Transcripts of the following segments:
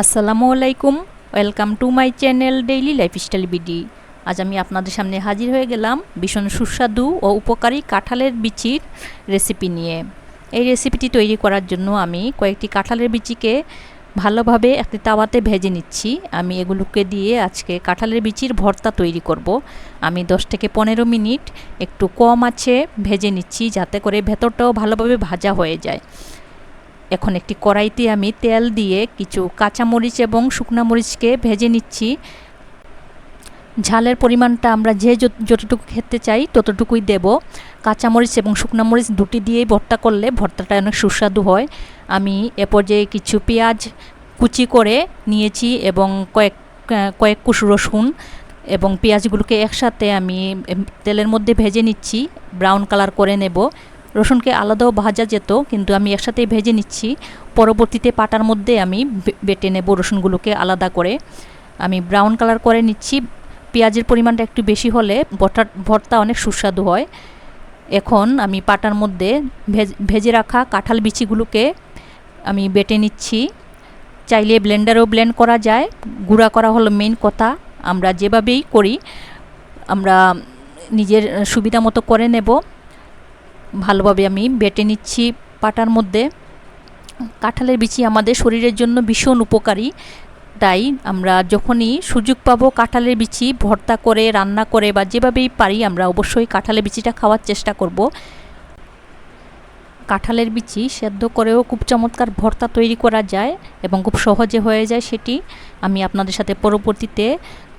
আসসালামু আলাইকুম, welcome to my channel daily lifestyle BD. আজ আমি আপনাদের সামনে হাজির হয়ে গেলাম ভীষণ সুস্বাদু ও উপকারী কাঁঠালের বিচির রেসিপি নিয়ে। এই রেসিপিটি তৈরি করার জন্য আমি কয়েকটি কাঁঠালের বিচিকে ভালোভাবে একটি তাওয়াতে ভেজে নিচ্ছি। আমি এগুলোকে দিয়ে আজকে কাঁঠালের বিচির ভর্তা তৈরি করব। আমি 10 থেকে পনেরো মিনিট একটু কম আছে ভেজে নিচ্ছি যাতে করে ভেতরটাও ভালোভাবে ভাজা হয়ে যায়। এখন একটি কড়াইতে আমি তেল দিয়ে কিছু কাঁচামরিচ এবং শুকনা মরিচকে ভেজে নিচ্ছি। ঝালের পরিমাণটা আমরা যে যতটুকু খেতে চাই ততটুকুই দেব। কাঁচামরিচ এবং শুকনা মরিচ দুটি দিয়েই ভর্তা করলে ভর্তাটা অনেক সুস্বাদু হয়। আমি এ পর্যায়ে কিছু পেঁয়াজ কুচি করে নিয়েছি এবং কয়েক কয়েক কুশ রসুন এবং পেঁয়াজগুলোকে একসাথে আমি তেলের মধ্যে ভেজে নিচ্ছি। ব্রাউন কালার করে নেব। রসুনকে আলাদাও ভাজা যেত, কিন্তু আমি একসাথেই ভেজে নিচ্ছি। পরবর্তীতে পাটার মধ্যে আমি বেটে নেব রসুনগুলোকে আলাদা করে। আমি ব্রাউন কালার করে নিচ্ছি। পেঁয়াজের পরিমাণটা একটু বেশি হলে ভর্তা ভর্তা অনেক সুস্বাদু হয়। এখন আমি পাটার মধ্যে ভেজে রাখা কাঁঠাল বিচিগুলোকে আমি বেটে নিচ্ছি। চাইলে ব্লেন্ডারেও ব্লেন্ড করা যায়। গুঁড়া করা হলো মেন কথা। আমরা যেভাবেই করি, আমরা নিজের সুবিধা মতো করে নেব। ভালোভাবে আমি বেটে নিচ্ছি পাটার মধ্যে। কাঁঠালের বিচি আমাদের শরীরের জন্য ভীষণ উপকারী। তাই আমরা যখনই সুযোগ পাবো কাঁঠালের বিচি, ভর্তা করে, রান্না করে বা যেভাবেই পারি আমরা অবশ্যই কাঁঠালের বিচিটা খাওয়ার চেষ্টা করব। কাঁঠালের বিচি সেদ্ধ করেও খুব চমৎকার ভর্তা তৈরি করা যায় এবং খুব সহজে হয়ে যায় সেটি। আমি আপনাদের সাথে পরবর্তীতে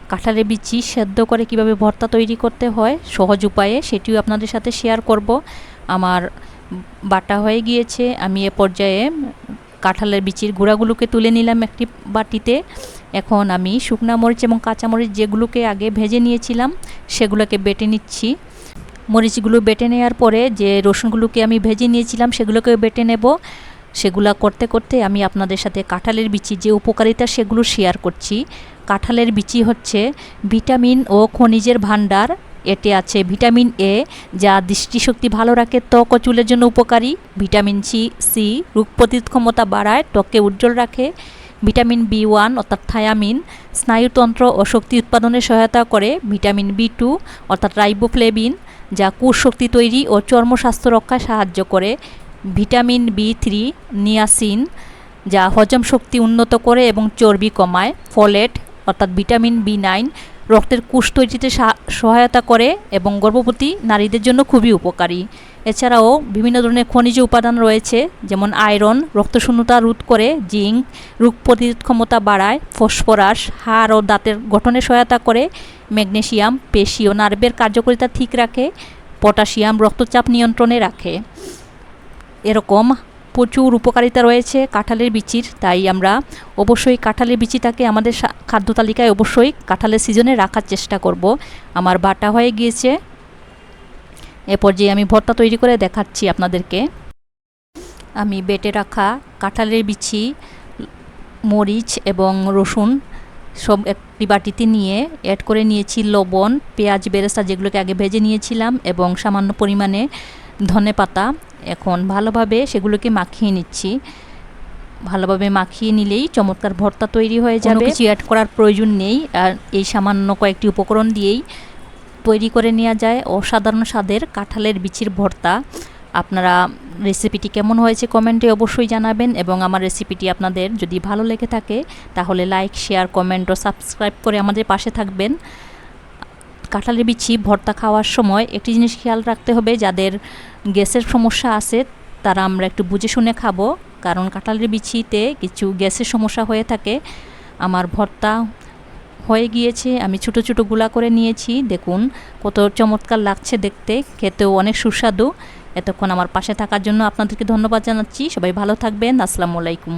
কাঁঠালের বিচি সেদ্ধ করে কীভাবে ভর্তা তৈরি করতে হয়, সহজ উপায়ে সেটিও আপনাদের সাথে শেয়ার করব। আমার বাটা হয়ে গিয়েছে। আমি এ পর্যায়ে কাঁঠালের বিচির গুঁড়াগুলোকে তুলে নিলাম একটি বাটিতে। এখন আমি শুকনা মরিচ এবং কাঁচা মরিচ যেগুলোকে আগে ভেজে নিয়েছিলাম, সেগুলোকে বেটে নিচ্ছি। মরিচগুলো বেটে নেওয়ার পরে যে রসুনগুলোকে আমি ভেজে নিয়েছিলাম সেগুলোকে বেটে নেব। সেগুলা করতে করতে আমি আপনাদের সাথে কাঁঠালের বিচি যে উপকারিতা, সেগুলো শেয়ার করছি। কাঁঠালের বিচি হচ্ছে ভিটামিন ও খনিজের ভাণ্ডার। এতে আছে ভিটামিন এ যা দৃষ্টিশক্তি ভালো রাখে, ত্বক ও চুলের জন্য উপকারী। ভিটামিন সি সি রোগ প্রতিরোধ ক্ষমতা বাড়ায়, ত্বককে উজ্জ্বল রাখে। ভিটামিন বি ওয়ান অর্থাৎ থায়ামিন, স্নায়ুতন্ত্র ও শক্তি উৎপাদনে সহায়তা করে। ভিটামিন বি টু অর্থাৎ রাইবোফ্লেভিন, যা কুশক্তি তৈরি ও চর্ম স্বাস্থ্য রক্ষায় সাহায্য করে। ভিটামিন বি থ্রি নিয়াসিন, যা হজম শক্তি উন্নত করে এবং চর্বি কমায়। ফলেট, অর্থাৎ ভিটামিন বি নাইন রক্তের কুশ তৈরিতে সহায়তা করে এবং গর্ভবতী নারীদের জন্য খুবই উপকারী। এছাড়াও বিভিন্ন ধরনের খনিজ উপাদান রয়েছে, যেমন আয়রন, রক্তশূন্যতা রোধ করে জিঙ্ক, রোগ প্রতিরোধ ক্ষমতা বাড়ায়, ফসফরাস, হাড় ও দাঁতের গঠনে সহায়তা করে ম্যাগনেশিয়াম পেশি ও নার্ভের কার্যকারিতা ঠিক রাখে, পটাশিয়াম রক্তচাপ নিয়ন্ত্রণে রাখে। এরকম প্রচুর উপকারিতা রয়েছে কাঁঠালের বিচির, তাই আমরা অবশ্যই কাঁঠালের বিচিটাকে আমাদের খাদ্য তালিকায় অবশ্যই কাঁঠালের সিজনে রাখার চেষ্টা করব। আমার বাটা হয়ে গিয়েছে। এ পর্যায়ে আমি ভর্তা তৈরি করে দেখাচ্ছি আপনাদেরকে। আমি বেটে রাখা কাঁঠালের বিচি, মরিচ এবং রসুন সব একটি বাটিতে নিয়ে অ্যাড করে নিয়েছি লবণ, পেঁয়াজ, বেরেস্তা যেগুলোকে আগে ভেজে নিয়েছিলাম এবং সামান্য পরিমাণে ধনে পাতা এখন ভালোভাবে সেগুলোকে মাখিয়ে নিচ্ছি। ভালোভাবে মাখিয়ে নিলেই চমৎকার ভর্তা তৈরি হয়ে যাবে। কিছু অ্যাড করার প্রয়োজন নেই। আর এই সামান্য কয়েকটি উপকরণ দিয়েই তৈরি করে নেওয়া যায়। অসাধারণ স্বাদের কাঁঠালের বিচির ভর্তা। আপনারা রেসিপিটি কেমন হয়েছে কমেন্টে অবশ্যই জানাবেন এবং আমার রেসিপিটি আপনাদের যদি ভালো লেগে থাকে তাহলে লাইক শেয়ার কমেন্ট ও সাবস্ক্রাইব করে আমাদের পাশে থাকবেন। কাঁঠালের বিচি, ভর্তা খাওয়ার সময় একটি জিনিস খেয়াল রাখতে হবে, যাদের গ্যাসের সমস্যা আছে, তারা আমরা একটু বুঝে শুনে খাব। কারণ কাঁঠালের বিচিতে কিছু গ্যাসের সমস্যা হয়ে থাকে। আমার ভর্তা হয়ে গিয়েছে, আমি ছোটো ছোটো গুলা করে নিয়েছি। দেখুন, কত চমৎকার লাগছে দেখতে, খেতেও অনেক সুস্বাদু। এতক্ষণ আমার পাশে থাকার জন্য আপনাদেরকে ধন্যবাদ জানাচ্ছি। সবাই ভালো থাকবেন, আসসালামু আলাইকুম।